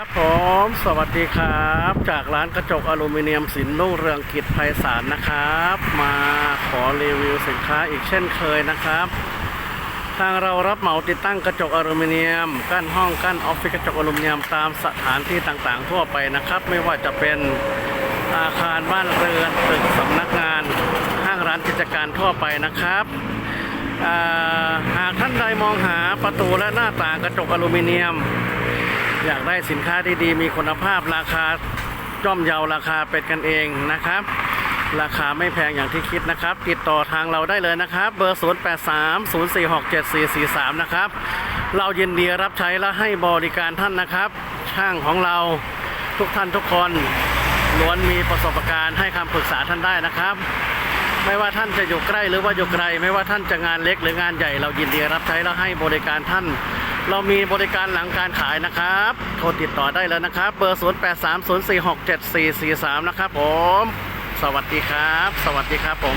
ครับผมสวัสดีครับ จากร้านกระจกอลูมิเนียมสินรุ่งเรืองกิจไพศาลนะครับ มาขอรีวิวสินค้าอีกเช่นเคยนะครับ ทางเรารับเหมาติดตั้งกระจกอลูมิเนียม กั้นห้องกั้นออฟฟิศกระจกอลูมิเนียมตามสถานที่ต่างๆ ทั่วไปนะครับ ไม่ว่าจะเป็นอาคารบ้านเรือนตึกสำนักงาน ห้างร้านกิจการทั่วไปนะครับหากท่านใดมองหาประตูและหน้าต่างกระจกอลูมิเนียม อยากได้สินค้าดีๆ มีคุณภาพราคาย่อมเยาราคาเป็นกันเองนะครับ ราคาไม่แพงอย่างที่คิดนะครับ ติดต่อทางเราได้เลยนะครับ เบอร์ 0 8 3 0 4 6 7 4 4 3 นะครับ เรายินดีรับใช้และให้บริการท่านนะครับ ช่างของเราทุกท่านทุกคนล้วนมีประสบการณ์ให้คำปรึกษาท่านได้นะครับ ไม่ว่าท่านจะอยู่ใกล้หรือว่าอยู่ไกล ไม่ว่าท่านจะงานเล็กหรืองานใหญ่เรายินดีรับใช้และให้บริการท่าน เรามีบริการหลังการขายนะครับ โทรติดต่อได้เลยนะครับ เบอร์ 0 8 3 0 4 6 7 4 4 3 นะครับผม สวัสดีครับ สวัสดีครับผม